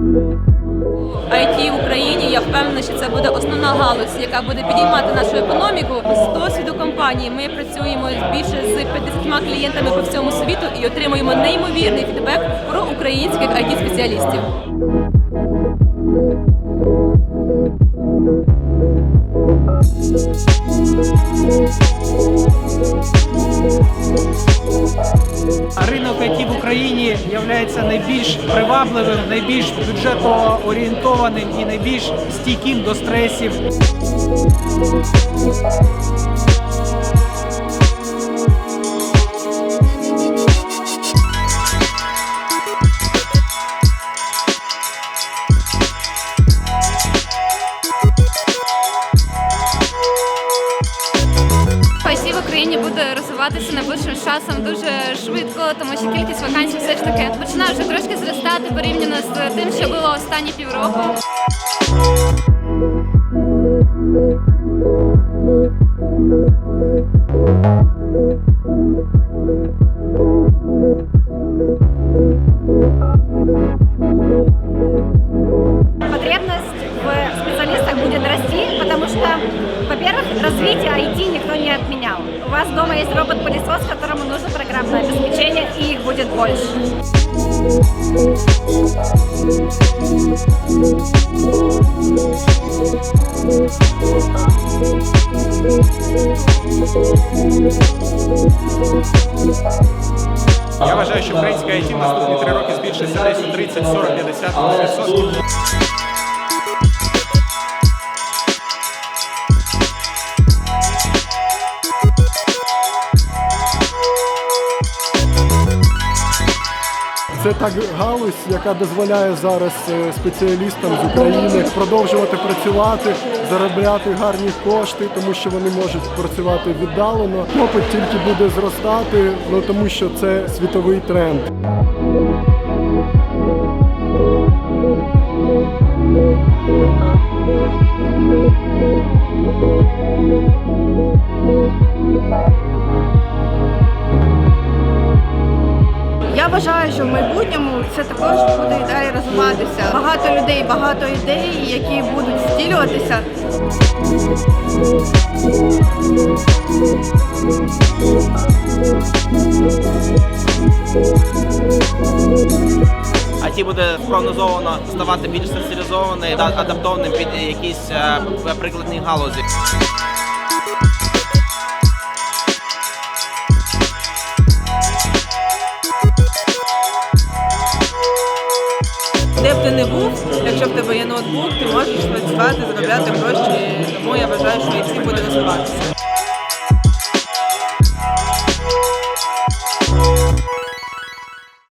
IT в Україні я впевнена, що це буде основна галузь, яка буде підіймати нашу економіку. З досвіду компанії ми працюємо більше з 50 клієнтами по всьому світу і отримуємо неймовірний фідбек про українських it спеціалістів. Thank you. Ринок IT в Україні є найбільш привабливим, найбільш бюджетоорієнтованим і найбільш стійким до стресів. Україні буде розвиватися найближчим часом дуже швидко, тому що кількість вакансій все ж таки починає вже трошки зростати порівняно з тим, що було останні півроку. потребность в специалистах будет расти, потому что, во-первых, развитие IT никто не отменял. У вас дома есть робот-пылесос, которому нужно программное обеспечение, и их будет больше. Я вважаю, що українська IT в наступні три роки збільшиться десь у 30, 40, 50 відсотків. Це так галузь, яка дозволяє зараз е, спеціалістам з України продовжувати працювати, заробляти гарні кошти, тому що вони можуть працювати віддалено. Попит тільки буде зростати, ну тому що це світовий тренд. Вважаю, що в майбутньому це також буде і далі розвиватися. Багато людей, багато ідей, які будуть втілюватися. IT буде спрогнозовано ставати більш спеціалізованим та адаптованим під якісь е, прикладні галузі. Де б ти не був, якщо в тебе є ноутбук, ти можеш працювати, заробляти гроші. Тому я вважаю, що і всі буде розвиватися.